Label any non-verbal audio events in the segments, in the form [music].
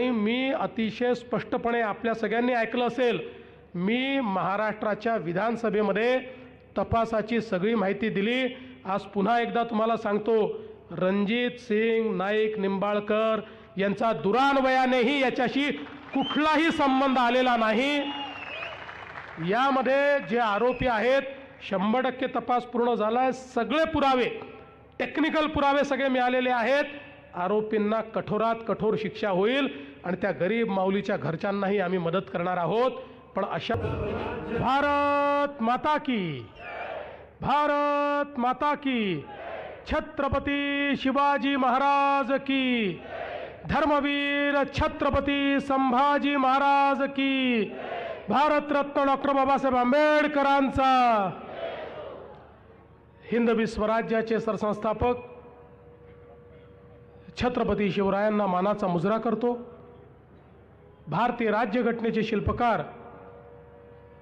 मी अतिशय स्पष्टपणे आपल्या सगळ्यांनी ऐकलं असेल मी महाराष्ट्राच्या विधानसभेमध्ये तपासाची सगळी माहिती दिली. आज पुन्हा एकदा तुम्हाला सांगतो रणजित सिंग नाईक निंबाळकर यांचा दुरान्वयानेही याच्याशी कुठलाही संबंध आलेला नाही. यामध्ये जे आरोपी आहेत शंभर टक्के तपास पूर्ण झाला आहे सगळे पुरावे टेक्निकल पुरावे सगळे मिळालेले आहेत. आरोपींना कठोरात कठोर शिक्षा होईल. आणि त्या गरीब माऊलीच्या घरच्यांनाही आम्ही मदत करणार आहोत. पण अशा भारत माता की भारत माता की छत्रपती शिवाजी महाराज की धर्मवीर छत्रपती संभाजी महाराज की भारतरत्न डॉक्टर बाबासाहेब आंबेडकरांचा हिंदवी स्वराज्याचे सरसंस्थापक छत्रपती शिवरायांना मानाचा मुजरा करतो. भारतीय राज्यघटनेचे शिल्पकार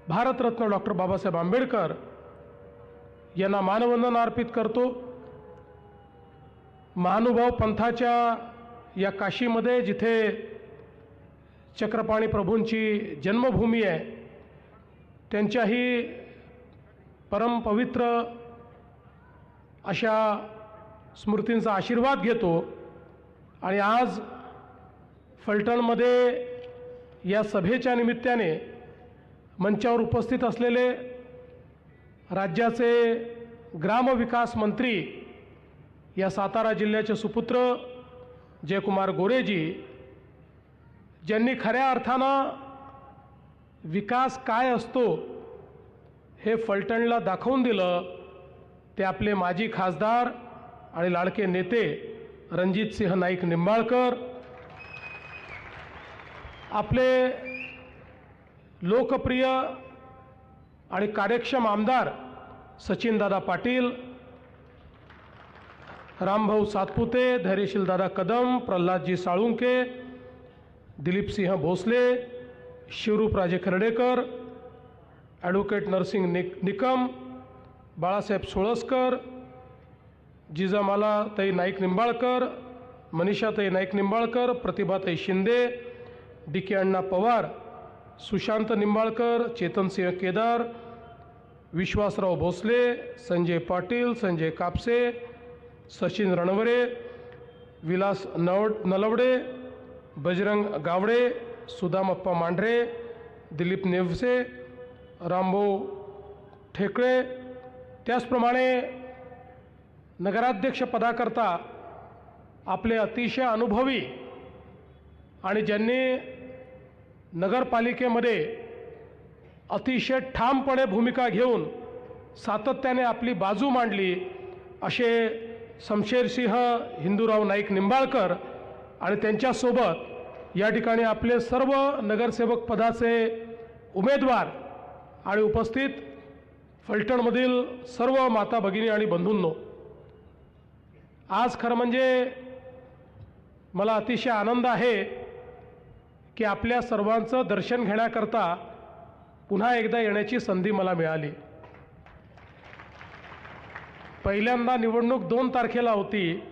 भारतरत्न डॉक्टर बाबासाहेब आंबेडकर यांना मानवंदना अर्पित करतो. महानुभाव पंथाच्या या काशीमध्ये जिथे चक्रपाणी प्रभूंची जन्मभूमी आहे त्यांच्याही परमपवित्र अशा स्मृतींचा आशीर्वाद घेतो. आणि आज फलटणमध्ये या सभेच्या निमित्ताने मंचावर उपस्थित असलेले राज्याचे ग्रामविकास मंत्री या सातारा जिल्ह्याचे सुपुत्र जयकुमार गोरेजी ज्यांनी खऱ्या अर्थानं विकास काय असतो हे फलटणला दाखवून दिलं ते आपले माजी खासदार आणि लाडके नेते रणजितसिंह नाईक निंबाळकर आपले लोकप्रिय आणि कार्यक्षम आमदार सचिनदादा पाटील रामभाऊ सातपुते धैर्यशीलदादा कदम प्रल्हादजी साळुंके दिलीपसिंह भोसले शिवरूपराजे खर्डेकर ॲडव्होकेट नरसिंग निक निकम बाळासाहेब सोळसकर जिजामाला तई नाईक निंबाळकर मनीषाताई नाईक निंबाळकर प्रतिभाताई शिंदे डी के अण्णा पवार सुशांत निंबाळकर चेतनसिंह केदार विश्वासराव भोसले संजय पाटील संजय कापसे सचिन रणवरे विलास नव नलवडे बजरंग गावडे सुदामप्पा मांढरे दिलीप नेवसे रामभाऊ ठेकळे. त्याचप्रमाणे नगराध्यक्ष पदाकरता आपले अतिशय अनुभवी आणि ज्यांनी नगरपालिकेमध्ये अतिशय ठामपणे भूमिका घेऊन सातत्याने आपली बाजू मांडली असे शमशेरसिंह हिंदूराव नाईक निंबाळकर आणि त्यांच्यासोबत या ठिकाणी आपले सर्व नगरसेवक पदाचे उमेदवार आणि उपस्थित फलटणमधील सर्व माता भगिनी आणि बंधूंनो आज खरं म्हणजे मला अतिशय आनंद आहे की आपल्या सर्वांचं दर्शन घेण्याकरता पुन्हा एकदा येण्याची संधी मला मिळाली. पहिल्यांदा निवडणूक दोन तारखेला होती.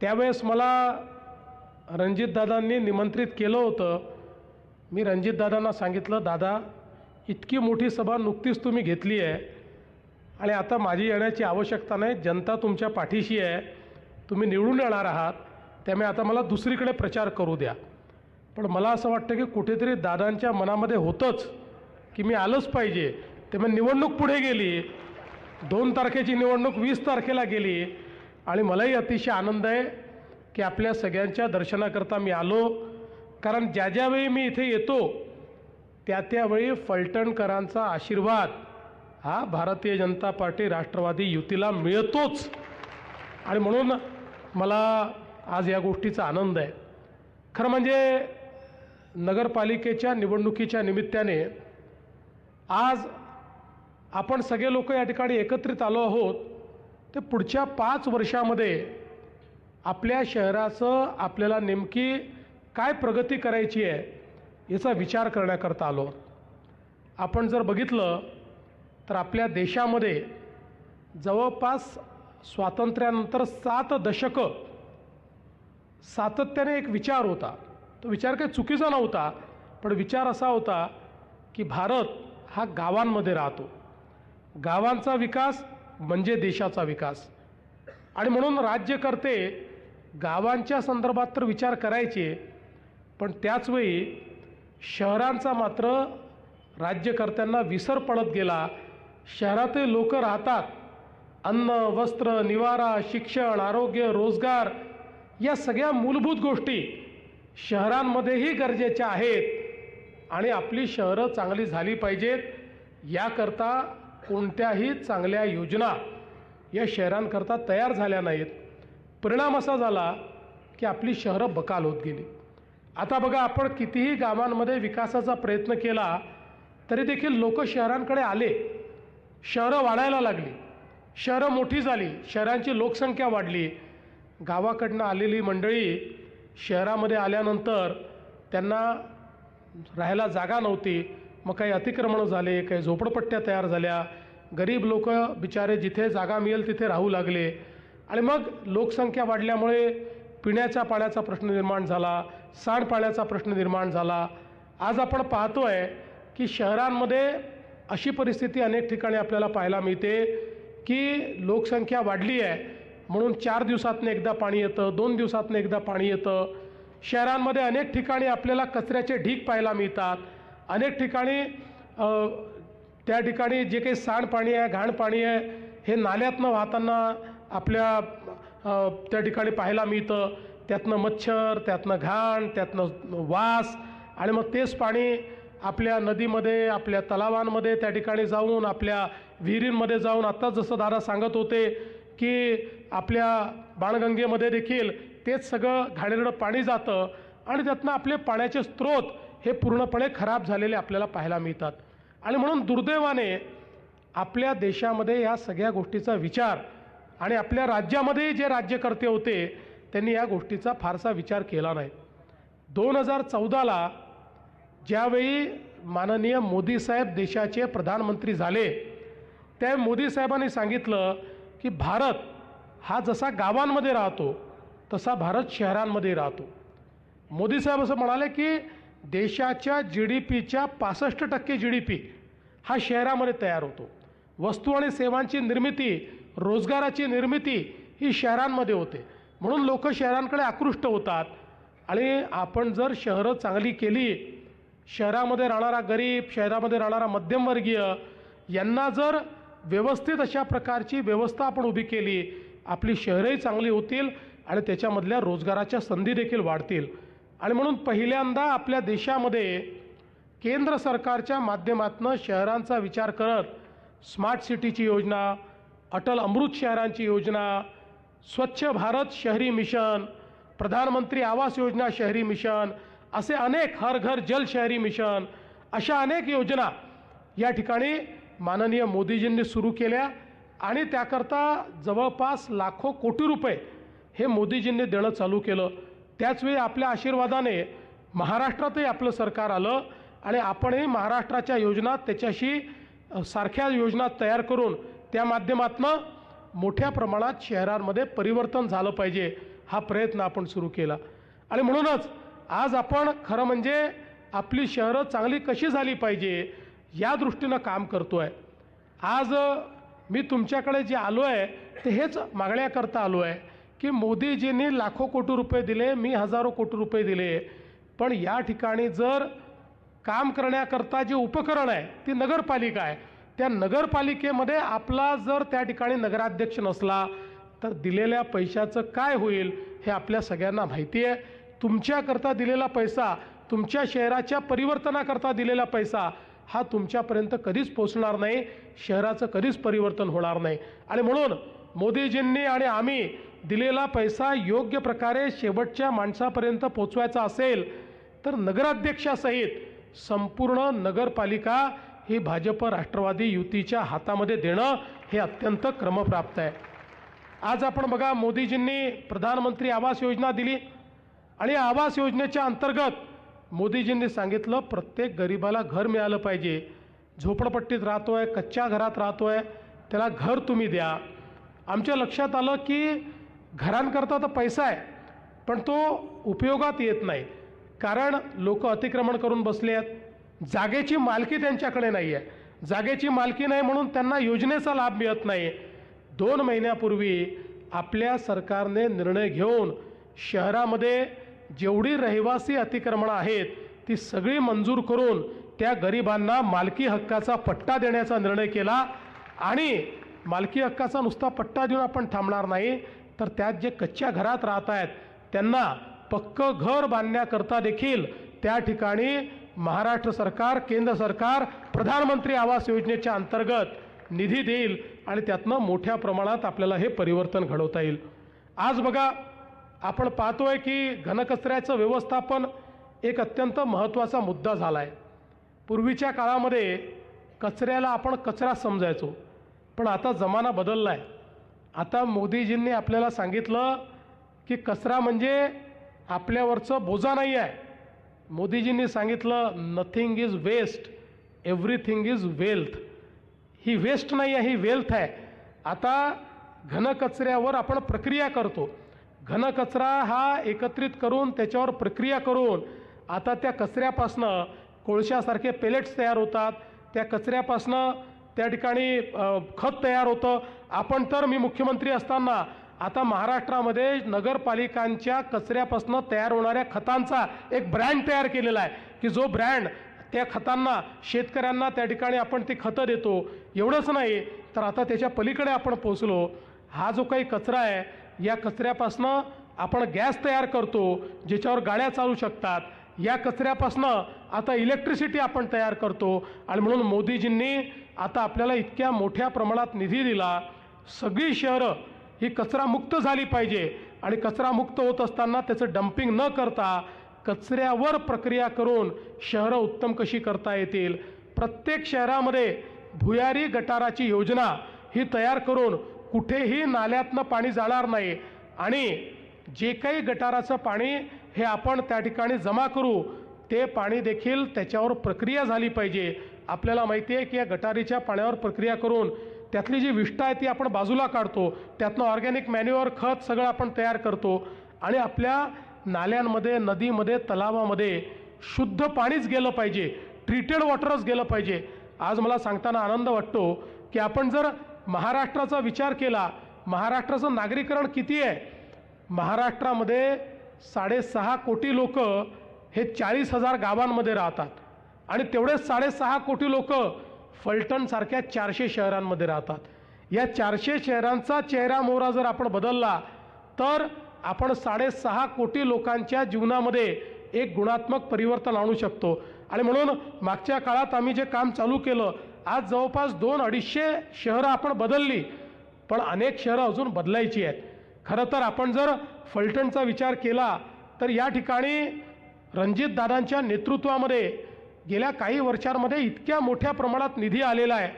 त्यावेळेस मला रणजितदादांनी निमंत्रित केलं होतं. मी रणजितदादांना सांगितलं दादा इतकी मोठी सभा नुकतीच तुम्ही घेतली आहे आणि आता माझी येण्याची आवश्यकता नाही जनता तुमच्या पाठीशी आहे तुम्ही निवडून येणार आहात त्यामुळे आता मला दुसरीकडे प्रचार करू द्या. पण मला असं वाटतं की कुठेतरी दादांच्या मनामध्ये होतंच की मी आलंच पाहिजे. त्यामुळे निवडणूक पुढे गेली. दोन तारखेची निवडणूक वीस तारखेला गेली. आणि मलाही अतिशय आनंद आहे की आपल्या सगळ्यांच्या दर्शनाकरता मी आलो. कारण ज्या ज्यावेळी मी इथे येतो त्या त्यावेळी फलटणकरांचा आशीर्वाद हा भारतीय जनता पार्टी राष्ट्रवादी युतीला मिळतोच. आणि म्हणून मला आज या गोष्टीचा आनंद आहे. खरं म्हणजे नगरपालिकेच्या निवडणुकीच्या निमित्ताने आज आपण सगळे लोक या ठिकाणी एकत्रित आलो आहोत. ते पुढच्या पाच वर्षामध्ये आपल्या शहराचं आपल्याला नेमकी काय प्रगती करायची आहे याचा विचार करण्याकरता आलो. आपण जर बघितलं तर आपल्या देशामध्ये जवळपास स्वातंत्र्यानंतर सात दशकं सातत्याने एक विचार होता. तो विचार काही चुकीचा नव्हता पण विचार असा होता की भारत हा गावांमध्ये राहतो. गावांचा विकास म्हणजे देशाचा विकास. आणि म्हणून राज्यकर्ते गावांच्या संदर्भात तर विचार करायचे पण त्याचवेळी शहरांचा मात्र राज्यकर्त्यांना विसर पडत गेला. शहरातील लोक राहतात. अन्न वस्त्र निवारा शिक्षण आरोग्य रोजगार या सगळ्या मूलभूत गोष्टी शहरांमध्येही गरजेच्या आहेत. आणि आपली शहरं चांगली झाली पाहिजेत. याकरता कोणत्याही चांगल्या योजना या शहरांकरता तयार झाल्या नाहीत. परिणाम असा झाला की आपली शहरं बकाल होत गेली. आता बघा आपण कितीही गावांमध्ये विकासाचा प्रयत्न केला तरी देखील लोक शहरांकडे आले. शहरं वाढायला लागली. शहरं मोठी झाली. शहरांची लोकसंख्या वाढली. गावाकडनं आलेली मंडळी शहरामध्ये आल्यानंतर त्यांना राहायला जागा नव्हती. मग काही अतिक्रमणं झाले काही झोपडपट्ट्या तयार झाल्या. गरीब लोक बिचारे जिथे जागा मिळेल तिथे राहू लागले. आणि मग लोकसंख्या वाढल्यामुळे पिण्याच्या पाण्याचा प्रश्न निर्माण झाला सांडपाण्याचा प्रश्न निर्माण झाला. आज आपण पाहतो आहे की शहरांमध्ये अशी परिस्थिती अनेक ठिकाणी आपल्याला पाहायला मिळते की लोकसंख्या वाढली आहे. म्हणून चार दिवसातनं एकदा पाणी येतं दोन दिवसातनं एकदा पाणी येतं. शहरांमध्ये अनेक ठिकाणी आपल्याला कचऱ्याचे ढीग पाहायला मिळतात. अनेक ठिकाणी त्या ठिकाणी जे काही सांडपाणी आहे घाणपाणी आहे हे नाल्यातनं वाहताना आपल्या त्या ठिकाणी पाहायला मिळतं. त्यातनं मच्छर त्यातनं घाण त्यातनं वास आणि मग तेच पाणी आपल्या नदीमध्ये आपल्या तलावांमध्ये त्या ठिकाणी जाऊन आपल्या विहिरींमध्ये जाऊन आत्ता जसं दादा सांगत होते की आपल्या बाणगंगेमध्ये देखील तेच सगळं घाणेरडं पाणी जातं आणि त्यातनं आपले पाण्याचे स्रोत हे पूर्णपणे खराब झालेले आपल्याला पाहायला मिळतात. आणि म्हणून दुर्दैवाने आपल्या देशामध्ये या सगळ्या गोष्टीचा विचार आणि आपल्या राज्यामध्ये जे राज्यकर्ते होते त्यांनी या गोष्टीचा फारसा विचार केला नाही. दोन हजार चौदाला ज्यावेळी माननीय मोदी साहेब देशाचे प्रधानमंत्री झाले त्या मोदी साहेबांनी सांगितलं की भारत हा जसा गावांमध्ये राहतो तसा भारत शहरांमध्ये राहतो. मोदी साहेब असं म्हणाले की देशाच्या जी डी पीच्या पासष्ट टक्के जी डी पी हा शहरामध्ये तयार होतो. वस्तू आणि सेवांची निर्मिती रोजगाराची निर्मिती ही शहरांमध्ये होते. म्हणून लोक शहरांकडे आकृष्ट होतात. आणि आपण जर शहरं चांगली केली शहरामध्ये राहणारा गरीब शहरामध्ये राहणारा मध्यमवर्गीय यांना जर व्यवस्थित अशा प्रकारची व्यवस्था आपण उभी केली. आपली शहरंही चांगली होतील आणि त्याच्यामधल्या रोजगाराच्या संधी देखील वाढतील. आणि म्हणून पहिल्यांदा आपल्या देशामध्ये केंद्र सरकारच्या माध्यमातून शहरांचा विचार करत स्मार्ट सिटीची योजना अटल अमृत शहरांची योजना स्वच्छ भारत शहरी मिशन प्रधानमंत्री आवास योजना शहरी मिशन असे अनेक हर घर जल शहरी मिशन अशा अनेक योजना या ठिकाणी माननीय मोदीजींनी सुरू केल्या आणि त्याकरता जवळपास लाखो कोटी रुपये हे मोदीजींनी देणं चालू केलं. त्याचवेळी आपल्या आशीर्वादाने महाराष्ट्रातही आपलं सरकार आलं आणि आपणही महाराष्ट्राच्या योजना त्याच्याशी सारख्या योजना तयार करून त्या माध्यमातनं मोठ्या प्रमाणात शहरांमध्ये परिवर्तन झालं पाहिजे हा प्रयत्न आपण सुरू केला. आणि म्हणूनच आज आपण खरं म्हणजे आपली शहरं चांगली कशी झाली पाहिजे या दृष्टीनं काम करतो आहे आज मी तुमच्याकडे जे आलो आहे ते हेच मागण्याकरता आलो आहे की मोदीजींनी लाखो कोटी रुपये दिले मी हजारो कोटी रुपये दिले. पण या ठिकाणी जर काम करण्याकरता जे उपकरण आहे ती नगरपालिका आहे त्या नगरपालिकेमध्ये आपला जर त्या ठिकाणी नगराध्यक्ष नसला तर दिलेल्या पैशाचं काय होईल हे आपल्या सगळ्यांना माहिती आहे. तुमच्याकरता दिलेला पैसा तुमच्या शहराच्या परिवर्तनाकरता दिलेला पैसा हा तुमच्यापर्यंत कधीच पोचणार नाही शहराचं कधीच परिवर्तन होणार नाही. आणि म्हणून मोदीजींनी आणि आम्ही दिलेला पैसा योग्य प्रकारे शेवटच्या माणसापर्यंत पोचवायचा असेल तर नगराध्यक्षासहित संपूर्ण नगरपालिका ही भाजप राष्ट्रवादी युतीच्या हातामध्ये देणं हे अत्यंत क्रमप्राप्त आहे. आज आपण बघा मोदीजींनी प्रधानमंत्री आवास योजना दिली. आणि आवास योजनेच्या अंतर्गत मोदीजींनी सांगितलं प्रत्येक गरिबाला घर मिळालं पाहिजे. झोपडपट्टीत राहतो आहे कच्च्या घरात राहतो आहे त्याला घर तुम्ही द्या. आमच्या लक्षात आलं की घरांकरता तर पैसा आहे पण तो उपयोगात येत नाही. कारण लोक अतिक्रमण करून बसले आहेत. जागेची मालकी त्यांच्याकडे नाही आहे. जागेची मालकी नाही म्हणून त्यांना योजनेचा लाभ मिळत नाही. दोन महिन्यापूर्वी आपल्या सरकारने निर्णय घेऊन शहरामध्ये जेवढी रहिवासी अतिक्रमणं आहेत ती सगळी मंजूर करून त्या गरिबांना मालकी हक्काचा पट्टा देण्याचा निर्णय केला. आणि मालकी हक्काचा नुसता पट्टा देऊन आपण थांबणार नाही तर त्यात जे कच्च्या घरात राहत आहेत त्यांना पक्कं घर बांधण्याकरता देखील त्या ठिकाणी महाराष्ट्र सरकार केंद्र सरकार प्रधानमंत्री आवास योजनेच्या अंतर्गत निधी देईल आणि त्यातनं मोठ्या प्रमाणात आपल्याला हे परिवर्तन घडवता येईल. आज बघा आपण पाहतोय की घनकचऱ्याचं व्यवस्थापन एक अत्यंत महत्त्वाचा मुद्दा झाला आहे पूर्वीच्या काळामध्ये कचऱ्याला आपण कचरा समजायचो पण आता जमाना बदलला आहे आता मोदीजींनी आपल्याला सांगितलं की कचरा म्हणजे आपल्यावरचं बोजा नाही आहे. मोदीजींनी सांगितलं nothing is waste everything is wealth he waste नाही आहे ही वेल्थ आहे. आता घनकचऱ्यावर आपण प्रक्रिया करतो. घनकचरा हा एकत्रित करून त्याच्यावर प्रक्रिया करून आता त्या कचऱ्यापासनं कोळशासारखे पेलेट्स तयार होतात. त्या कचऱ्यापासनं त्या ठिकाणी खत तयार होतं. आपण तर मी मुख्यमंत्री असताना आता महाराष्ट्रामध्ये नगरपालिकांच्या कचऱ्यापासून तयार होणाऱ्या खतांचा एक ब्रँड तयार केलेला आहे. की जो ब्रँड त्या खतांना शेतकऱ्यांना त्या ठिकाणी आपण ती खतं देतो. एवढंच नाही तर आता त्याच्या पलीकडे आपण पोचलो हा जो काही कचरा आहे या कचऱ्यापासनं आपण गॅस तयार करतो ज्याच्यावर गाड्या चालू शकतात. या कचऱ्यापासनं आता इलेक्ट्रिसिटी आपण तयार करतो. आणि म्हणून मोदीजींनी आता आपल्याला इतक्या मोठ्या प्रमाणात निधी दिला. सगळी शहरं ही कचरामुक्त झाली पाहिजे. आणि कचरामुक्त होत असताना त्याचं डम्पिंग न करता कचऱ्यावर प्रक्रिया करून शहरं उत्तम कशी करता येतील? प्रत्येक शहरामध्ये भुयारी गटाराची योजना ही तयार करून कुठेही नाल्यातनं पाणी जाणार नाही. आणि जे काही गटाराचं पाणी हे आपण त्या ठिकाणी जमा करू ते पाणी देखील त्याच्यावर प्रक्रिया झाली पाहिजे. आपल्याला माहिती आहे की या गटारीच्या पाण्यावर प्रक्रिया करून त्यातली जी विष्ठा आहे ती आपण बाजूला काढतो. त्यातनं ऑर्गॅनिक मॅन्युअर खत सगळं आपण तयार करतो. आणि आपल्या नाल्यांमध्ये नदीमध्ये तलावामध्ये शुद्ध पाणीच गेलं पाहिजे. ट्रीटेड वॉटरच गेलं पाहिजे. आज मला सांगताना आनंद वाटतो की आपण जर महाराष्ट्राचा विचार केला महाराष्ट्राचं नागरीकरण किती आहे? महाराष्ट्रामध्ये साडेसहा कोटी लोक हे चाळीस हजार गावांमध्ये राहतात. आणि तेवढेच साडेसहा कोटी लोक फलटणसारख्या चारशे शहरांमध्ये राहतात. या चारशे शहरांचा चेहरा मोहरा जर आपण बदलला तर आपण साडेसहा कोटी लोकांच्या जीवनामध्ये एक गुणात्मक परिवर्तन आणू शकतो. आणि म्हणून मागच्या काळात आम्ही जे काम चालू केलं आज जवळपास दोन अडीचशे शहरं आपण बदलली पण अनेक शहरं अजून बदलायची आहेत. खरं तर आपण जर फलटणचा विचार केला तर या ठिकाणी रणजितदादांच्या नेतृत्वामध्ये गेल्या काही वर्षांमध्ये इतक्या मोठ्या प्रमाणात निधी आलेला आहे.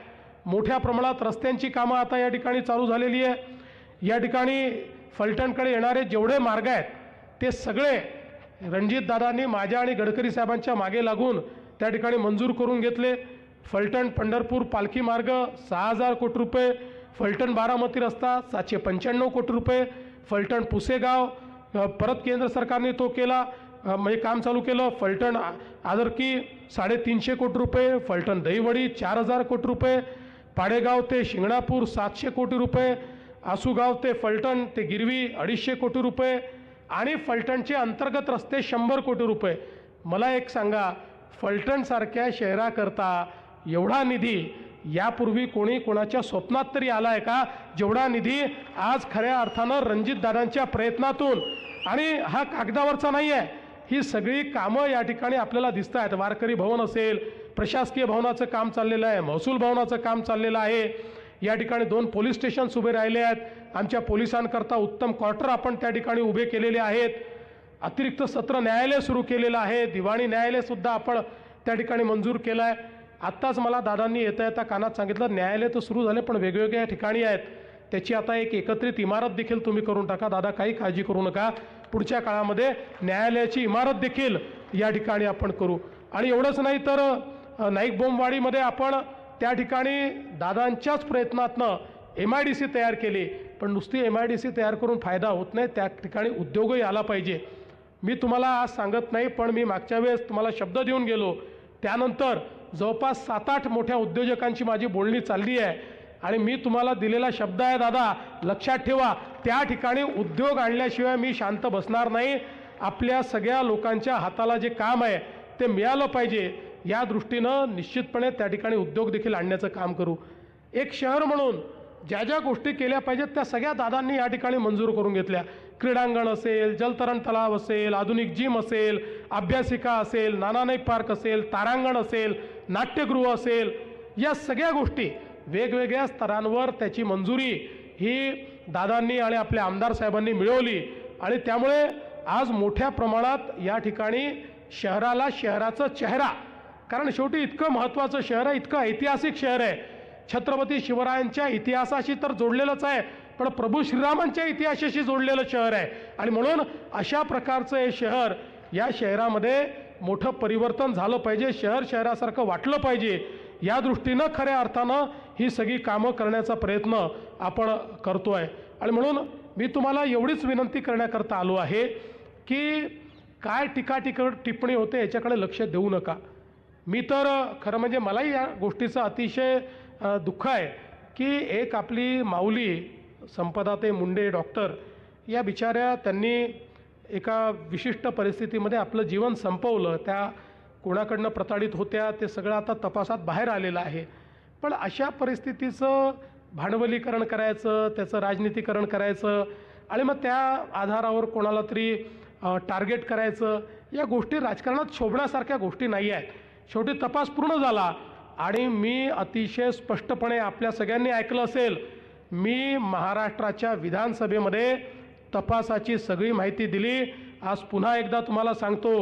मोठ्या प्रमाणात रस्त्यांची कामं आता या ठिकाणी चालू झालेली आहे. या ठिकाणी फलटणकडे येणारे जेवढे मार्ग आहेत ते सगळे रणजितदादांनी माझ्या आणि गडकरी साहेबांच्या मागे लागून त्या ठिकाणी मंजूर करून घेतले. फलटण पंढरपूर पालखी मार्ग सहा हजार कोटी रुपये. फलटण बारामती रस्ता सातशे पंच्याण्णव कोटी रुपये. फलटण पुसेगाव परत केंद्र सरकारने तो केला. म्हणजे काम चालू केलं. फलटण आदरकी साडेतीनशे कोटी रुपये. फलटण दहीवडी चार हजार कोटी रुपये. पाडेगाव ते शिंगणापूर सातशे कोटी रुपये. आसूगाव ते फलटण ते गिरवी अडीचशे कोटी रुपये. आणि फलटणचे अंतर्गत रस्ते शंभर कोटी रुपये. मला एक सांगा फलटणसारख्या शहराकरता एवढा निधी यापूर्वी कोणी कोणाच्या स्वप्नात तरी आला आहे का? जेवढा निधी आज खऱ्या अर्थानं रणजितदादांच्या प्रयत्नातून आणि हा कागदावरचा नाही आहे ही सगळी कामं या ठिकाणी आपल्याला दिसत आहेत वारकरी भवन असेल प्रशासकीय भवनाचं काम चाललेलं आहे महसूल भवनाचं काम चाललेलं आहे. या ठिकाणी दोन पोलीस स्टेशन्स उभे राहिले आहेत. आमच्या पोलिसांकरता उत्तम क्वार्टर आपण त्या ठिकाणी उभे केलेले आहेत. अतिरिक्त सत्र न्यायालय सुरू केलेलं आहे. दिवाणी न्यायालयसुद्धा आपण त्या ठिकाणी मंजूर केलं आहे आत्ताच मला दादांनी येता येता कानात सांगितलं न्यायालय तर सुरू झाले पण वेगवेगळ्या ठिकाणी आहेत. त्याची आता एक एकत्रित इमारत देखील तुम्ही करून टाका. दादा काही काळजी करू नका. पुढच्या काळामध्ये न्यायालयाची इमारत देखील या ठिकाणी आपण करू. आणि एवढंच नाही तर नाईक बोंबवाडीमध्ये आपण त्या ठिकाणी दादांच्याच प्रयत्नातनं एम आय डी सी तयार केली. पण नुसती एम आय डी सी तयार करून फायदा होत नाही. त्या ठिकाणी उद्योगही आला पाहिजे. मी तुम्हाला आज सांगत नाही पण मी मागच्या वेळेस तुम्हाला शब्द देऊन गेलो. त्यानंतर जवळपास सात आठ मोठ्या उद्योजकांची माझी बोलणी चालली आहे. आणि मी तुम्हाला दिलेला शब्द आहे दादा. लक्षात ठेवा त्या ठिकाणी उद्योग आणल्याशिवाय मी शांत बसणार नाही. आपल्या सगळ्या लोकांच्या हाताला जे काम आहे ते मिळालं पाहिजे. या दृष्टीनं निश्चितपणे त्या ठिकाणी उद्योग देखील आणण्याचं काम करू. एक शहर म्हणून ज्या ज्या गोष्टी केल्या पाहिजेत त्या सगळ्या दादांनी या ठिकाणी मंजूर करून घेतल्या. क्रीडांगण असेल जलतरण तलाव असेल आधुनिक जिम असेल अभ्यासिका असेल नानानाईक पार्क असेल तारांगण असेल नाट्यगृह असेल या सगळ्या गोष्टी वेगवेगळ्या स्तरांवर त्याची मंजुरी ही दादांनी आणि आपल्या आमदार साहेबांनी मिळवली. आणि त्यामुळे आज मोठ्या प्रमाणात या ठिकाणी शहराला शहराचा चेहरा कारण शेवटी इतकं महत्त्वाचं शहर आहे इतकं ऐतिहासिक शहर आहे. छत्रपती शिवरायांच्या इतिहासाशी तर जोडलेलंच आहे. पण प्रभू श्रीरामांच्या इतिहासाशी जोडलेलं शहर आहे. आणि म्हणून अशा प्रकारचं हे शहर या शहरामध्ये मोठं परिवर्तन झालं पाहिजे शहर शहरासारखं वाटलं पाहिजे. या दृष्टीनं खऱ्या अर्थानं ही सगळी कामं करण्याचा प्रयत्न आपण करतो आहे आणि म्हणून मी तुम्हाला एवढीच विनंती करण्याकरता आलो आहे की काय टीका टिक टिप्पणी होते याच्याकडे लक्ष देऊ नका. मी तर खरं म्हणजे मलाही या गोष्टीचं अतिशय दुःख आहे की एक आपली माऊली संपदाते मुंडे डॉक्टर या बिचाऱ्या त्यांनी एका विशिष्ट परिस्थितीमध्ये आपलं जीवन संपवलं. त्या कोणाकडनं प्रताडित होत्या ते सगळं आता तपासात बाहेर आलेलं आहे. पण अशा परिस्थितीचं भांडवलीकरण करायचं त्याचं राजनीतीकरण करायचं आणि मग त्या आधारावर कोणाला तरी टार्गेट करायचं या गोष्टी राजकारणात शोभण्यासारख्या गोष्टी नाही आहेत. शेवटी तपास पूर्ण झाला आणि मी अतिशय स्पष्टपणे आपल्या सगळ्यांनी ऐकलं असेल मी महाराष्ट्राच्या विधानसभेमध्ये तपासाची सगळी माहिती दिली. आज पुन्हा एकदा तुम्हाला सांगतो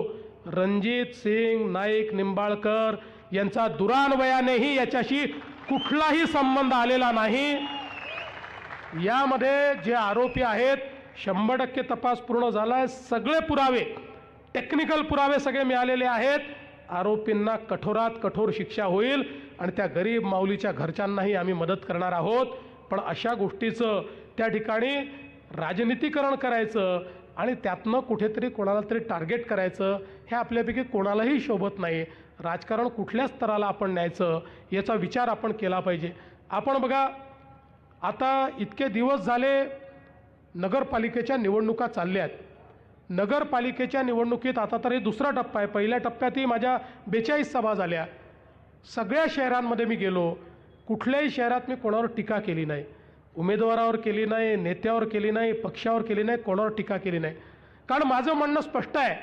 रणजित सिंग नाईक निंबाळकर यांचा दुरान्वयानेही याच्याशी कुठलाही संबंध आलेला नाही. यामध्ये जे आरोपी आहेत शंभर टक्के तपास पूर्ण झाला आहे सगळे पुरावे टेक्निकल पुरावे सगळे मिळालेले आहेत. आरोपींना कठोरात कठोर शिक्षा होईल आणि त्या गरीब माऊलीच्या घरच्यांनाही आम्ही मदत करणार आहोत. पण अशा गोष्टीचं त्या ठिकाणी राजनीतीकरण करायचं आणि त्यातनं कुठेतरी कोणाला तरी टार्गेट करायचं हे आपल्यापैकी कोणालाही शोभत नाही. राजकारण कुठल्या स्तराला आपण न्यायचं याचा विचार आपण केला पाहिजे. आपण बघा आता इतके दिवस झाले नगरपालिकेच्या निवडणुका चालल्या आहेत नगरपालिकेच्या निवडणुकीत आता तरी दुसरा टप्पा आहे. पहिल्या टप्प्यातही माझ्या बेचाळीस सभा झाल्या. सगळ्या शहरांमध्ये मी गेलो. कुठल्याही शहरात मी कोणावर टीका केली नाही. उमेदवारावर केली नाही नेत्यावर केली नाही पक्षावर केली नाही कोणावर टीका केली नाही. कारण माझं म्हणणं स्पष्ट आहे.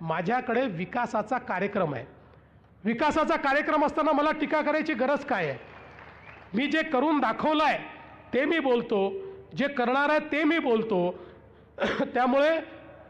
माझ्याकडे विकासाचा कार्यक्रम आहे. विकासाचा कार्यक्रम असताना मला टीका करायची गरज काय आहे? मी जे करून दाखवलं आहे ते मी बोलतो. जे करणार आहे ते मी बोलतो. [clears throat] त्यामुळे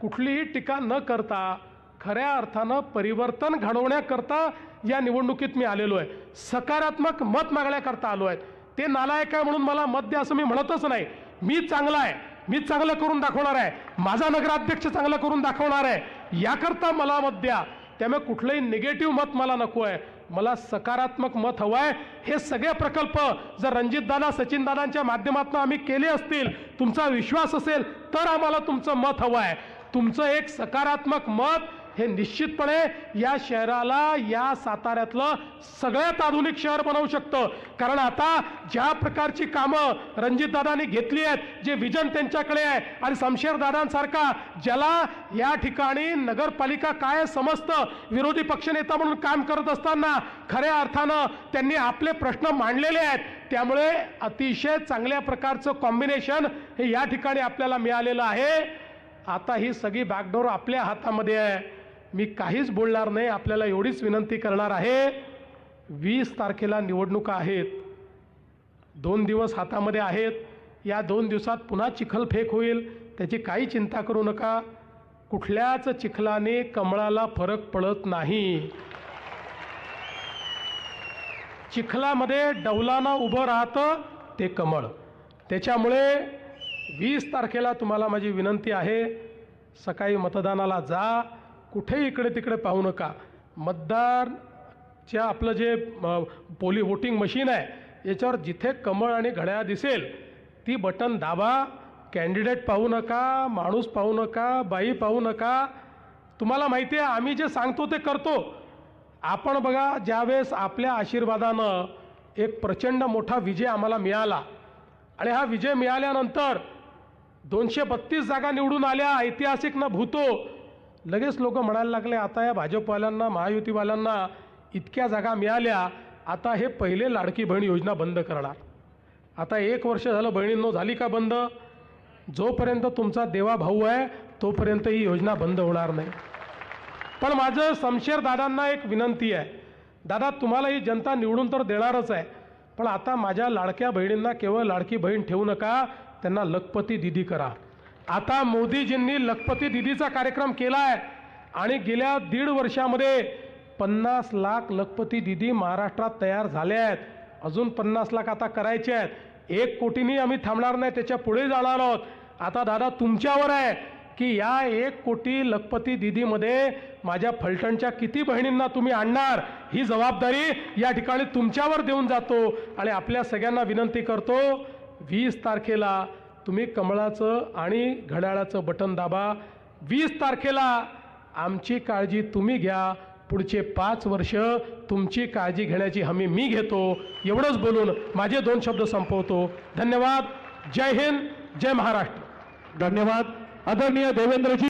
कुठलीही टीका न करता खऱ्या अर्थानं परिवर्तन घडवण्याकरता या निवडणुकीत मी आलेलो आहे. सकारात्मक मत मागण्याकरता आलो आहे. ते नालायक आहे म्हणून मला मत द्या असं मी म्हणतच नाही. मी चांगला आहे. मी चांगलं करून दाखवणार आहे. माझा नगराध्यक्ष चांगलं करून दाखवणार आहे. याकरता मला मत द्या. त्यामुळे कुठलंही निगेटिव्ह मत मला नको आहे. मला सकारात्मक मत हवं आहे. हे सगळे प्रकल्प जर रणजितदादा सचिनदादांच्या माध्यमातून आम्ही केले असतील तुमचा विश्वास असेल तर आम्हाला तुमचं मत हवं आहे. तुमचं एक सकारात्मक मत हे निश्चितपणे या शहराला या साताऱ्यातलं सगळ्यात आधुनिक शहर बनवू शकतं. कारण आता ज्या प्रकारची कामं रणजितदादांनी घेतली आहेत जे विजन त्यांच्याकडे आहे आणि शमशेरदादांसारखा ज्याला या ठिकाणी नगरपालिका काय समजतं विरोधी पक्षनेता म्हणून काम करत असताना खऱ्या अर्थानं त्यांनी आपले प्रश्न मांडलेले आहेत. त्यामुळे अतिशय चांगल्या प्रकारचं कॉम्बिनेशन हे या ठिकाणी आपल्याला मिळालेलं आहे. आता ही सगळी बॅकडोर आपल्या हातामध्ये आहे. मी काहीच बोलणार नाही आपल्याला एवढीच विनंती करणार आहे. वीस तारखेला निवडणुका आहेत. दोन दिवस हातामध्ये आहेत. या दोन दिवसात पुन्हा चिखलफेक होईल त्याची काही चिंता करू नका. कुठल्याच चिखलाने कमळाला फरक पडत नाही. चिखलामध्ये डौलानं उभं राहतं ते कमळ. त्याच्यामुळे वीस तारखेला तुम्हाला माझी विनंती आहे सकाळी मतदानाला जा. कुठेही इकडे तिकडे पाहू नका. मतदारच्या आपलं जे पोली वोटिंग मशीन आहे याच्यावर जिथे कमळ आणि घड्याळ दिसेल ती बटन दाबा. कॅन्डिडेट पाहू नका माणूस पाहू नका बाई पाहू नका. तुम्हाला माहिती आहे आम्ही जे सांगतो ते करतो. आपण बघा ज्यावेळेस आपल्या आशीर्वादानं एक प्रचंड मोठा विजय आम्हाला मिळाला. आणि हा विजय मिळाल्यानंतर दोनशे बत्तीस जागा निवडून आल्या ऐतिहासिक न भूतो. लगेच लोक म्हणायला लागले आता या भाजपवाल्यांना महायुतीवाल्यांना इतक्या जागा मिळाल्या आता हे पहिले लाडकी बहीण योजना बंद करणार. आता एक वर्ष झालं बहिणींनो झाली का बंद? जोपर्यंत तुमचा देवा भाऊ आहे तोपर्यंत ही योजना बंद होणार नाही. पण माझं समशेर दादांना एक विनंती आहे. दादा तुम्हाला ही जनता निवडून तर देणारच आहे पण आता माझ्या लाडक्या बहिणींना केवळ लाडकी बहीण ठेवू नका त्यांना लखपती दिदी करा. आता मोदीजींनी लखपती दिदीचा कार्यक्रम केला आहे आणि गेल्या दीड वर्षामध्ये पन्नास लाख लखपती दिदी महाराष्ट्रात तयार झाल्या आहेत. अजून पन्नास लाख आता करायचे आहेत. एक कोटीनी आम्ही थांबणार नाही त्याच्या पुढे जाणार आहोत. आता दादा तुमच्यावर आहे की या एक कोटी लखपती दिदीमध्ये माझ्या फलटणच्या किती बहिणींना तुम्ही आणणार? ही जबाबदारी या ठिकाणी तुमच्यावर देऊन जातो. आणि आपल्या सगळ्यांना विनंती करतो वीस तारखेला तुम्ही कमळाचं आणि घड्याळाचं बटन दाबा. वीस तारखेला आमची काळजी तुम्ही घ्या. पुढचे पाच वर्ष तुमची काळजी घेण्याची हमी मी घेतो. एवढंच बोलून माझे दोन शब्द संपवतो. धन्यवाद. जय हिंद. जय महाराष्ट्र. धन्यवाद. आदरणीय देवेंद्रजी.